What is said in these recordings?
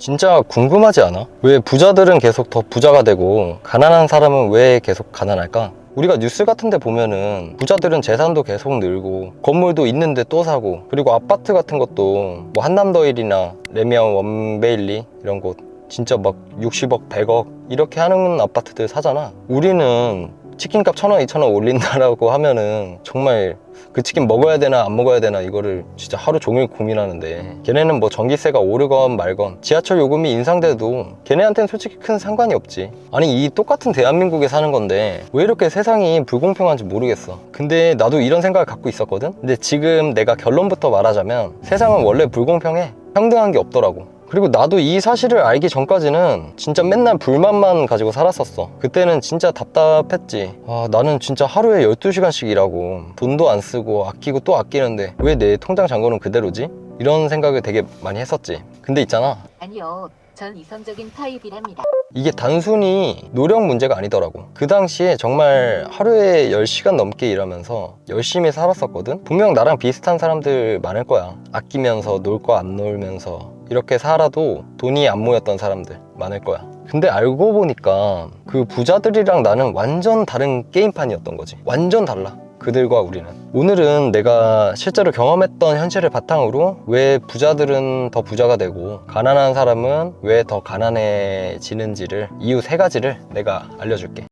진짜 궁금하지 않아? 왜 부자들은 계속 더 부자가 되고 가난한 사람은 왜 계속 가난할까? 우리가 뉴스 같은 데 보면은 부자들은 재산도 계속 늘고 건물도 있는데 또 사고 그리고 아파트 같은 것도 뭐 한남더일이나 레미안 원베일리 이런 곳 진짜 막 60억, 100억 이렇게 하는 아파트들 사잖아 우리는 치킨값 천 원, 이천 원 올린다라고 하면은 정말 그 치킨 먹어야 되나 안 먹어야 되나 이거를 진짜 하루 종일 고민하는데 걔네는 뭐 전기세가 오르건 말건 지하철 요금이 인상돼도 걔네한테는 솔직히 큰 상관이 없지. 아니 이 똑같은 대한민국에 사는 건데 왜 이렇게 세상이 불공평한지 모르겠어. 근데 나도 이런 생각을 갖고 있었거든? 근데 지금 내가 결론부터 말하자면 세상은 원래 불공평해. 평등한 게 없더라고 그리고 나도 이 사실을 알기 전까지는 진짜 맨날 불만만 가지고 살았었어. 그때는 진짜 답답했지. 아, 나는 진짜 하루에 12시간씩 일하고 돈도 안 쓰고 아끼고 또 아끼는데 왜 내 통장 잔고는 그대로지? 이런 생각을 되게 많이 했었지. 근데 있잖아. 아니요, 전 이성적인 타입이랍니다. 이게 단순히 노력 문제가 아니더라고. 그 당시에 정말 하루에 10시간 넘게 일하면서 열심히 살았었거든? 분명 나랑 비슷한 사람들 많을 거야. 아끼면서 놀 거 안 놀면서 이렇게 살아도 돈이 안 모였던 사람들 많을 거야. 근데 알고 보니까 그 부자들이랑 나는 완전 다른 게임판이었던 거지. 완전 달라. 그들과 우리는. 오늘은 내가 실제로 경험했던 현실을 바탕으로 왜 부자들은 더 부자가 되고 가난한 사람은 왜 더 가난해지는지를 이유 세 가지를 내가 알려줄게.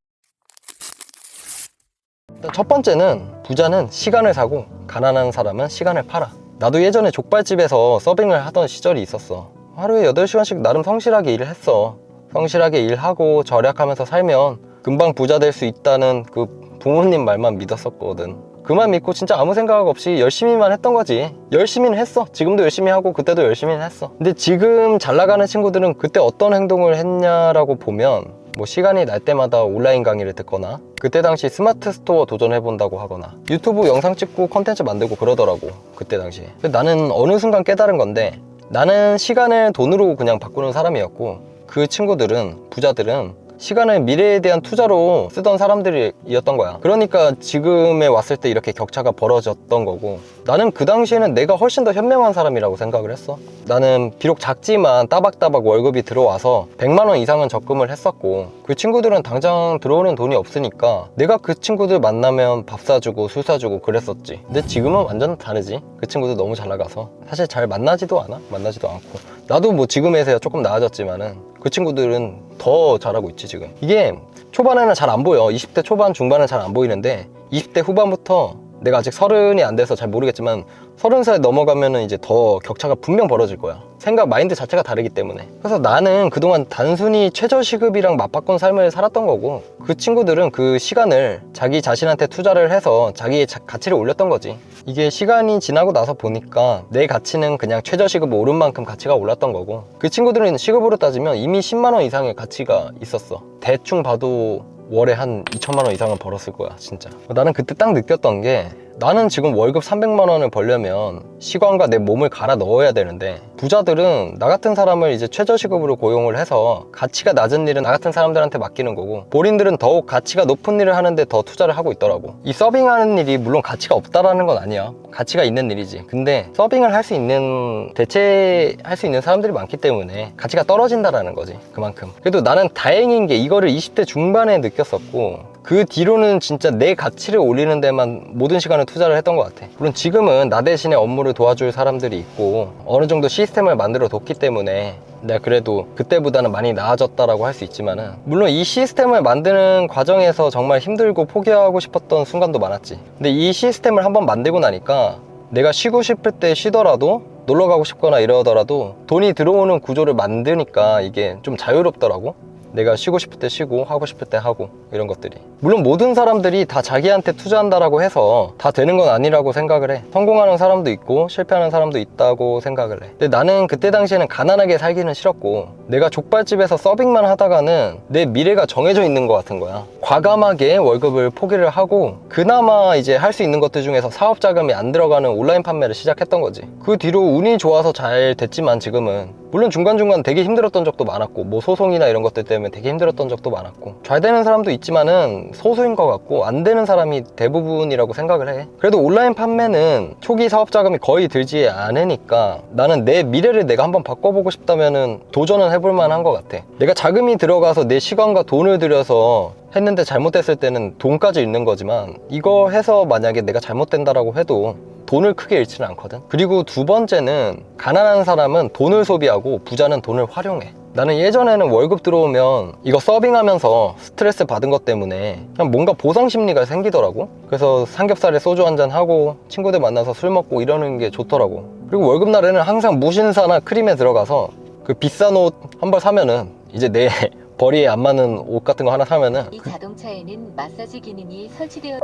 첫 번째는 부자는 시간을 사고 가난한 사람은 시간을 팔아. 나도 예전에 족발집에서 서빙을 하던 시절이 있었어. 하루에 8시간씩 나름 성실하게 일을 했어. 성실하게 일하고 절약하면서 살면 금방 부자 될 수 있다는 그 부모님 말만 믿었었거든. 그만 믿고 진짜 아무 생각 없이 열심히만 했던 거지. 열심히는 했어. 지금도 열심히 하고 그때도 열심히는 했어. 근데 지금 잘 나가는 친구들은 그때 어떤 행동을 했냐라고 보면 뭐 시간이 날 때마다 온라인 강의를 듣거나 그때 당시 스마트 스토어 도전해 본다고 하거나 유튜브 영상 찍고 컨텐츠 만들고 그러더라고 그때 근데 나는 어느 순간 깨달은 건데 나는 시간을 돈으로 그냥 바꾸는 사람이었고 그 친구들은 부자들은 시간을 미래에 대한 투자로 쓰던 사람들이었던 거야. 그러니까 지금에 왔을 때 이렇게 격차가 벌어졌던 거고 나는 그 당시에는 내가 훨씬 더 현명한 사람이라고 생각을 했어. 나는 비록 작지만 따박따박 월급이 들어와서 100만 원 이상은 적금을 했었고 그 친구들은 당장 들어오는 돈이 없으니까 내가 그 친구들 만나면 밥 사주고 술 사주고 그랬었지. 근데 지금은 완전 다르지. 그 친구들 너무 잘 나가서 사실 잘 만나지도 않아. 만나지도 않고 나도 뭐 지금에서야 조금 나아졌지만은 그 친구들은 더 잘하고 있지 지금. 이게 초반에는 잘 안 보여. 20대 초반 중반은 잘 안 보이는데 20대 후반부터 내가 아직 서른이 안 돼서 잘 모르겠지만 서른 살 넘어가면은 이제 더 격차가 분명 벌어질 거야. 생각 마인드 자체가 다르기 때문에. 그래서 나는 그동안 단순히 최저 시급이랑 맞바꾼 삶을 살았던 거고 그 친구들은 그 시간을 자기 자신한테 투자를 해서 자기의 자- 가치를 올렸던 거지. 이게 시간이 지나고 나서 보니까 내 가치는 그냥 최저 시급 오른 만큼 가치가 올랐던 거고 그 친구들은 시급으로 따지면 이미 10만 원 이상의 가치가 있었어. 대충 봐도 월에 한 2천만 원 이상은 벌었을 거야 진짜. 나는 그때 딱 느꼈던 게 나는 지금 월급 300만 원을 벌려면 시간과 내 몸을 갈아 넣어야 되는데 부자들은 나 같은 사람을 이제 최저시급으로 고용을 해서 가치가 낮은 일은 나 같은 사람들한테 맡기는 거고 본인들은 더욱 가치가 높은 일을 하는데 더 투자를 하고 있더라고. 이 서빙하는 일이 물론 가치가 없다라는 건 아니야. 가치가 있는 일이지. 근데 서빙을 할 수 있는 대체할 수 있는 사람들이 많기 때문에 가치가 떨어진다라는 거지 그만큼. 그래도 나는 다행인 게 이거를 20대 중반에 느꼈었고 그 뒤로는 진짜 내 가치를 올리는 데만 모든 시간을 투자를 했던 것 같아. 물론 지금은 나 대신에 업무를 도와줄 사람들이 있고 어느 정도 시스템을 만들어 뒀기 때문에 내가 그래도 그때보다는 많이 나아졌다라고 할 수 있지만은 물론 이 시스템을 만드는 과정에서 정말 힘들고 포기하고 싶었던 순간도 많았지. 근데 이 시스템을 한번 만들고 나니까 내가 쉬고 싶을 때 쉬더라도 놀러 가고 싶거나 이러더라도 돈이 들어오는 구조를 만드니까 이게 좀 자유롭더라고. 내가 쉬고 싶을 때 쉬고 하고 싶을 때 하고 이런 것들이. 물론 모든 사람들이 다 자기한테 투자한다라고 해서 다 되는 건 아니라고 생각을 해. 성공하는 사람도 있고 실패하는 사람도 있다고 생각을 해. 근데 나는 그때 당시에는 가난하게 살기는 싫었고 내가 족발집에서 서빙만 하다가는 내 미래가 정해져 있는 것 같은 거야. 과감하게 월급을 포기를 하고 그나마 이제 할 수 있는 것들 중에서 사업 자금이 안 들어가는 온라인 판매를 시작했던 거지. 그 뒤로 운이 좋아서 잘 됐지만 지금은 물론 중간중간 되게 힘들었던 적도 많았고 뭐 소송이나 이런 것들 때문에 되게 힘들었던 적도 많았고 잘 되는 사람도 있지만은 소수인 것 같고 안 되는 사람이 대부분이라고 생각을 해. 그래도 온라인 판매는 초기 사업 자금이 거의 들지 않으니까 나는 내 미래를 내가 한번 바꿔보고 싶다면은 도전은 해볼 만한 것 같아. 내가 자금이 들어가서 내 시간과 돈을 들여서 했는데 잘못됐을 때는 돈까지 잃는 거지만 이거 해서 만약에 내가 잘못된다라고 해도 돈을 크게 잃지는 않거든. 그리고 두 번째는 가난한 사람은 돈을 소비하고 부자는 돈을 활용해. 나는 예전에는 월급 들어오면 이거 서빙하면서 스트레스 받은 것 때문에 그냥 뭔가 보상 심리가 생기더라고. 그래서 삼겹살에 소주 한잔 하고 친구들 만나서 술 먹고 이러는 게 좋더라고. 그리고 월급 날에는 항상 무신사나 크림에 들어가서 그 비싼 옷 한 벌 사면은 이제 내 벌이에 안 맞는 옷 같은 거 하나 사면은 이 자동차에는 마사지 기능이 설치되어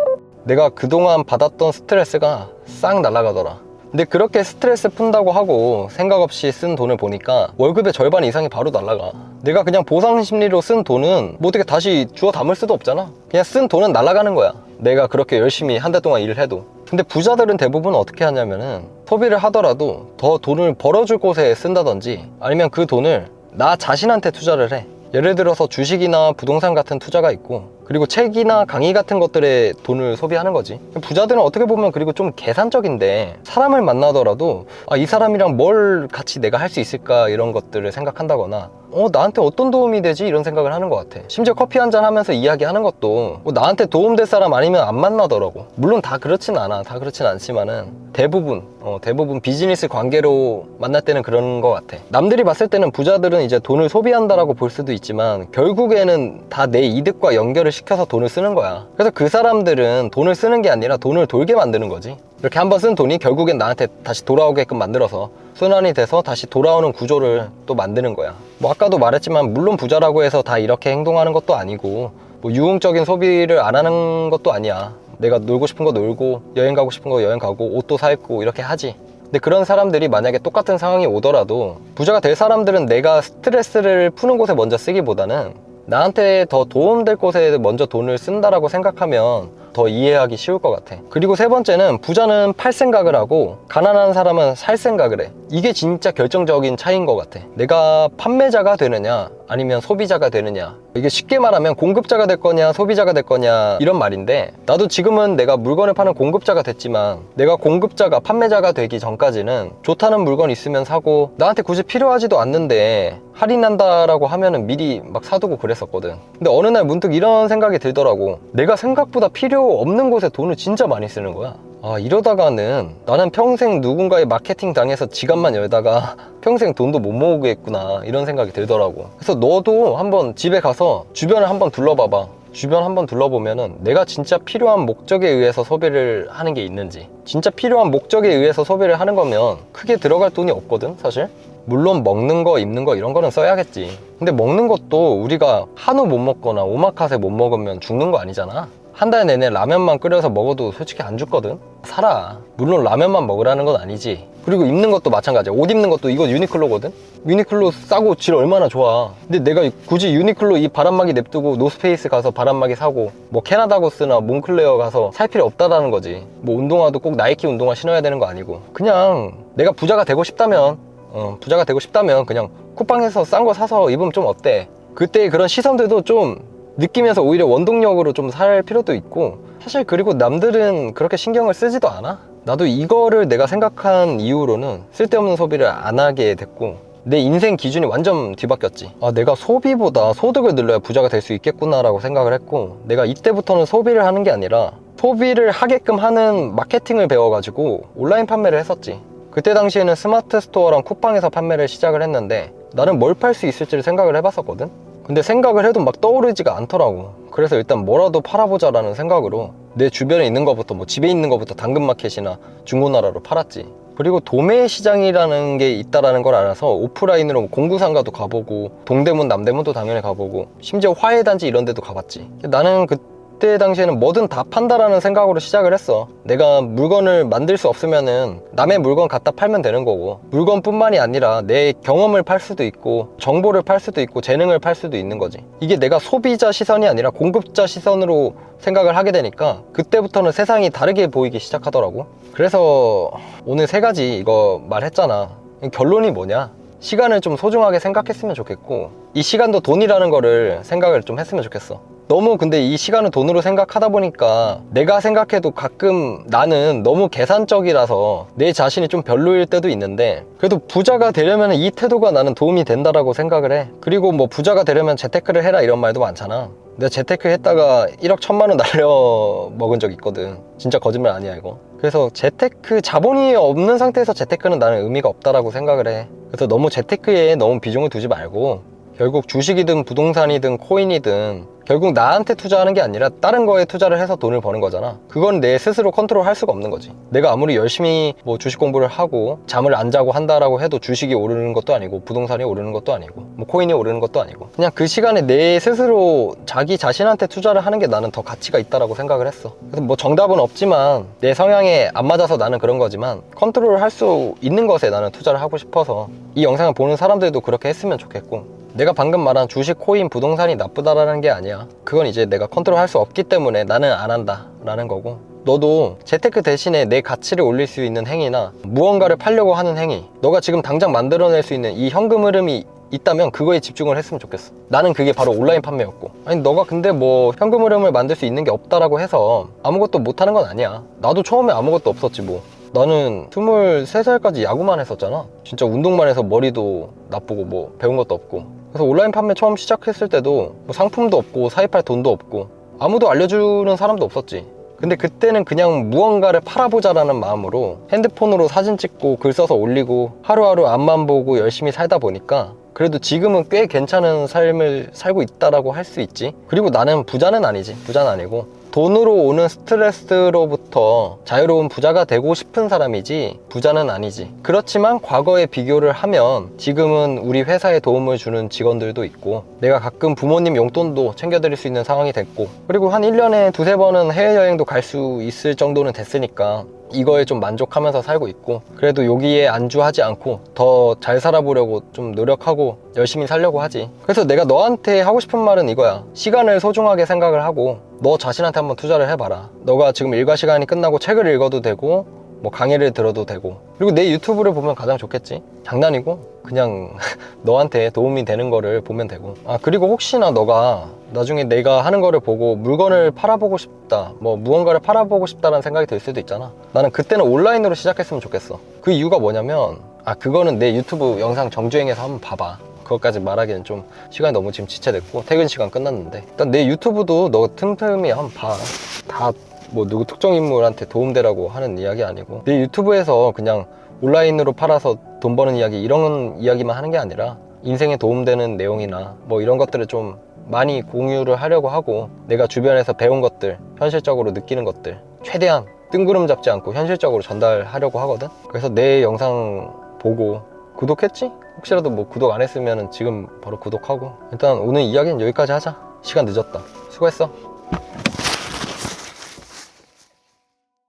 내가 그동안 받았던 스트레스가 싹 날아가더라. 근데 그렇게 스트레스 푼다고 하고 생각 없이 쓴 돈을 보니까 월급의 절반 이상이 바로 날아가. 내가 그냥 보상 심리로 쓴 돈은 뭐 어떻게 다시 주워 담을 수도 없잖아. 그냥 쓴 돈은 날아가는 거야. 내가 그렇게 열심히 한 달 동안 일을 해도. 근데 부자들은 대부분 어떻게 하냐면은 소비를 하더라도 더 돈을 벌어줄 곳에 쓴다든지 아니면 그 돈을 나 자신한테 투자를 해. 예를 들어서 주식이나 부동산 같은 투자가 있고 그리고 책이나 강의 같은 것들에 돈을 소비하는 거지. 부자들은 어떻게 보면 그리고 좀 계산적인데 사람을 만나더라도 아, 이 사람이랑 뭘 같이 내가 할 수 있을까 이런 것들을 생각한다거나 어 나한테 어떤 도움이 되지? 이런 생각을 하는 것 같아. 심지어 커피 한 잔 하면서 이야기하는 것도 뭐 나한테 도움될 사람 아니면 안 만나더라고. 물론 다 그렇진 않아. 다 그렇진 않지만은 대부분 어, 대부분 비즈니스 관계로 만날 때는 그런 것 같아. 남들이 봤을 때는 부자들은 이제 돈을 소비한다라고 볼 수도 있 지만 결국에는 다 내 이득과 연결을 시켜서 돈을 쓰는 거야. 그래서 그 사람들은 돈을 쓰는 게 아니라 돈을 돌게 만드는 거지. 이렇게 한 번 쓴 돈이 결국엔 나한테 다시 돌아오게끔 만들어서 순환이 돼서 다시 돌아오는 구조를 또 만드는 거야. 뭐 아까도 말했지만 물론 부자라고 해서 다 이렇게 행동하는 것도 아니고 뭐 유흥적인 소비를 안 하는 것도 아니야. 내가 놀고 싶은 거 놀고 여행 가고 싶은 거 여행 가고 옷도 사 입고 이렇게 하지 근데 그런 사람들이 만약에 똑같은 상황이 오더라도 부자가 될 사람들은 내가 스트레스를 푸는 곳에 먼저 쓰기보다는 나한테 더 도움될 곳에 먼저 돈을 쓴다라고 생각하면 더 이해하기 쉬울 것 같아. 그리고 세 번째는 부자는 팔 생각을 하고 가난한 사람은 살 생각을 해. 이게 진짜 결정적인 차이인 것 같아. 내가 판매자가 되느냐 아니면 소비자가 되느냐. 이게 쉽게 말하면 공급자가 될 거냐 소비자가 될 거냐 이런 말인데 나도 지금은 내가 물건을 파는 공급자가 됐지만 내가 공급자가 판매자가 되기 전까지는 좋다는 물건 있으면 사고 나한테 굳이 필요하지도 않는데 할인한다라고 하면은 미리 막 사두고 그랬었거든. 근데 어느 날 문득 이런 생각이 들더라고. 내가 생각보다 필요 없는 곳에 돈을 진짜 많이 쓰는 거야. 아, 이러다가는 나는 평생 누군가의 마케팅 당해서 지갑만 열다가 평생 돈도 못 모으겠구나. 이런 생각이 들더라고. 그래서 너도 한번 집에 가서 주변을 한번 둘러봐봐. 주변 한번 둘러보면은 내가 진짜 필요한 목적에 의해서 소비를 하는 게 있는지 진짜 필요한 목적에 의해서 소비를 하는 거면 크게 들어갈 돈이 없거든 사실 물론 먹는 거 입는 거 이런 거는 써야겠지 근데 먹는 것도 우리가 한우 못 먹거나 오마카세 못 먹으면 죽는 거 아니잖아 한 달 내내 라면만 끓여서 먹어도 솔직히 안 죽거든? 살아. 물론 라면만 먹으라는 건 아니지. 그리고 입는 것도 마찬가지야. 옷 입는 것도 이거 유니클로거든? 유니클로 싸고 질 얼마나 좋아. 근데 내가 굳이 유니클로 이 바람막이 냅두고 노스페이스 가서 바람막이 사고 뭐 캐나다고스나 몽클레어 가서 살 필요 없다라는 거지. 뭐 운동화도 꼭 나이키 운동화 신어야 되는 거 아니고. 그냥 내가 부자가 되고 싶다면 어, 부자가 되고 싶다면 그냥 쿠팡에서 싼 거 사서 입으면 좀 어때? 그때 그런 시선들도 좀 느끼면서 오히려 원동력으로 좀 살 필요도 있고 사실 그리고 남들은 그렇게 신경을 쓰지도 않아. 나도 이거를 내가 생각한 이후로는 쓸데없는 소비를 안 하게 됐고 내 인생 기준이 완전 뒤바뀌었지. 아 내가 소비보다 소득을 늘려야 부자가 될 수 있겠구나 라고 생각을 했고 내가 이때부터는 소비를 하는 게 아니라 소비를 하게끔 하는 마케팅을 배워가지고 온라인 판매를 했었지. 그때 당시에는 스마트 스토어랑 쿠팡에서 판매를 시작을 했는데 나는 뭘 팔 수 있을지를 생각을 해봤었거든 근데 생각을 해도 막 떠오르지가 않더라고. 그래서 일단 뭐라도 팔아보자 라는 생각으로 내 주변에 있는 것부터 뭐 집에 있는 것부터 당근마켓이나 중고나라로 팔았지. 그리고 도매 시장이라는 게 있다라는 걸 알아서 오프라인으로 뭐 공구상가도 가보고 동대문 남대문도 당연히 가보고 심지어 화해단지 이런 데도 가봤지. 나는 그 때 당시에는 뭐든 다 판다라는 생각으로 시작을 했어. 내가 물건을 만들 수 없으면은 남의 물건 갖다 팔면 되는 거고 물건뿐만이 아니라 내 경험을 팔 수도 있고 정보를 팔 수도 있고 재능을 팔 수도 있는 거지. 이게 내가 소비자 시선이 아니라 공급자 시선으로 생각을 하게 되니까 그때부터는 세상이 다르게 보이기 시작하더라고. 그래서 오늘 세 가지 이거 말했잖아. 결론이 뭐냐 시간을 좀 소중하게 생각했으면 좋겠고 이 시간도 돈이라는 거를 생각을 좀 했으면 좋겠어. 너무 근데 이 시간을 돈으로 생각하다 보니까 내가 생각해도 가끔 나는 너무 계산적이라서 내 자신이 좀 별로일 때도 있는데 그래도 부자가 되려면 이 태도가 나는 도움이 된다라고 생각을 해. 그리고 뭐 부자가 되려면 재테크를 해라 이런 말도 많잖아. 내가 재테크 했다가 1억 천만 원 날려 먹은 적 있거든. 진짜 거짓말 아니야 이거 그래서 재테크 자본이 없는 상태에서 재테크는 나는 의미가 없다라고 생각을 해. 그래서 너무 재테크에 너무 비중을 두지 말고 결국 주식이든 부동산이든 코인이든 결국 나한테 투자하는 게 아니라 다른 거에 투자를 해서 돈을 버는 거잖아. 그건 내 스스로 컨트롤 할 수가 없는 거지. 내가 아무리 열심히 뭐 주식 공부를 하고 잠을 안 자고 한다라고 해도 주식이 오르는 것도 아니고 부동산이 오르는 것도 아니고 뭐 코인이 오르는 것도 아니고 그냥 그 시간에 내 스스로 자기 자신한테 투자를 하는 게 나는 더 가치가 있다라고 생각을 했어. 그래서 뭐 정답은 없지만 내 성향에 안 맞아서 나는 그런 거지만 컨트롤을 할수 있는 것에 나는 투자를 하고 싶어서 이 영상을 보는 사람들도 그렇게 했으면 좋겠고 내가 방금 말한 주식, 코인, 부동산이 나쁘다라는 게 아니야. 그건 이제 내가 컨트롤 할 수 없기 때문에 나는 안 한다. 라는 거고. 너도 재테크 대신에 내 가치를 올릴 수 있는 행위나 무언가를 팔려고 하는 행위. 너가 지금 당장 만들어낼 수 있는 이 현금 흐름이 있다면 그거에 집중을 했으면 좋겠어. 나는 그게 바로 온라인 판매였고. 아니, 너가 근데 뭐 현금 흐름을 만들 수 있는 게 없다라고 해서 아무것도 못하는 건 아니야. 나도 처음에 아무것도 없었지 뭐. 나는 23살까지 야구만 했었잖아. 진짜 운동만 해서 머리도 나쁘고 뭐 배운 것도 없고. 그래서 온라인 판매 처음 시작했을 때도 뭐 상품도 없고 사입할 돈도 없고 아무도 알려주는 사람도 없었지. 근데 그때는 그냥 무언가를 팔아보자라는 마음으로 핸드폰으로 사진 찍고 글 써서 올리고 하루하루 앞만 보고 열심히 살다 보니까 그래도 지금은 꽤 괜찮은 삶을 살고 있다라고 할 수 있지. 그리고 나는 부자는 아니지. 부자는 아니고 돈으로 오는 스트레스로부터 자유로운 부자가 되고 싶은 사람이지 부자는 아니지. 그렇지만 과거에 비교를 하면 지금은 우리 회사에 도움을 주는 직원들도 있고 내가 가끔 부모님 용돈도 챙겨드릴 수 있는 상황이 됐고 그리고 한 1년에 두세 번은 해외여행도 갈 수 있을 정도는 됐으니까 이거에 좀 만족하면서 살고 있고 그래도 여기에 안주하지 않고 더 잘 살아보려고 좀 노력하고 열심히 살려고 하지 그래서 내가 너한테 하고 싶은 말은 이거야 시간을 소중하게 생각을 하고 너 자신한테 한번 투자를 해봐라. 너가 지금 일과 시간이 끝나고 책을 읽어도 되고 뭐 강의를 들어도 되고. 그리고 내 유튜브를 보면 가장 좋겠지? 장난이고? 그냥 너한테 도움이 되는 거를 보면 되고. 아 그리고 혹시나 너가 나중에 내가 하는 거를 보고 물건을 팔아보고 싶다 뭐 무언가를 팔아보고 싶다라는 생각이 들 수도 있잖아. 나는 그때는 온라인으로 시작했으면 좋겠어. 그 이유가 뭐냐면 아 그거는 내 유튜브 영상 정주행해서 한번 봐봐 그것까지 말하기는 좀 시간이 너무 지금 지체됐고 퇴근 시간 끝났는데. 일단 내 유튜브도 너 틈틈이 한번 봐다 뭐 누구 특정 인물한테 도움되라고 하는 이야기 아니고. 내 유튜브에서 그냥 온라인으로 팔아서 돈 버는 이야기 이런 이야기만 하는 게 아니라 인생에 도움되는 내용이나 뭐 이런 것들을 좀 많이 공유를 하려고 하고 내가 주변에서 배운 것들 현실적으로 느끼는 것들 최대한 뜬구름 잡지 않고 현실적으로 전달하려고 하거든. 그래서 내 영상 보고 구독했지? 혹시라도 뭐 구독 안 했으면 지금 바로 구독하고. 일단 오늘 이야기는 여기까지 하자. 시간 늦었다. 수고했어.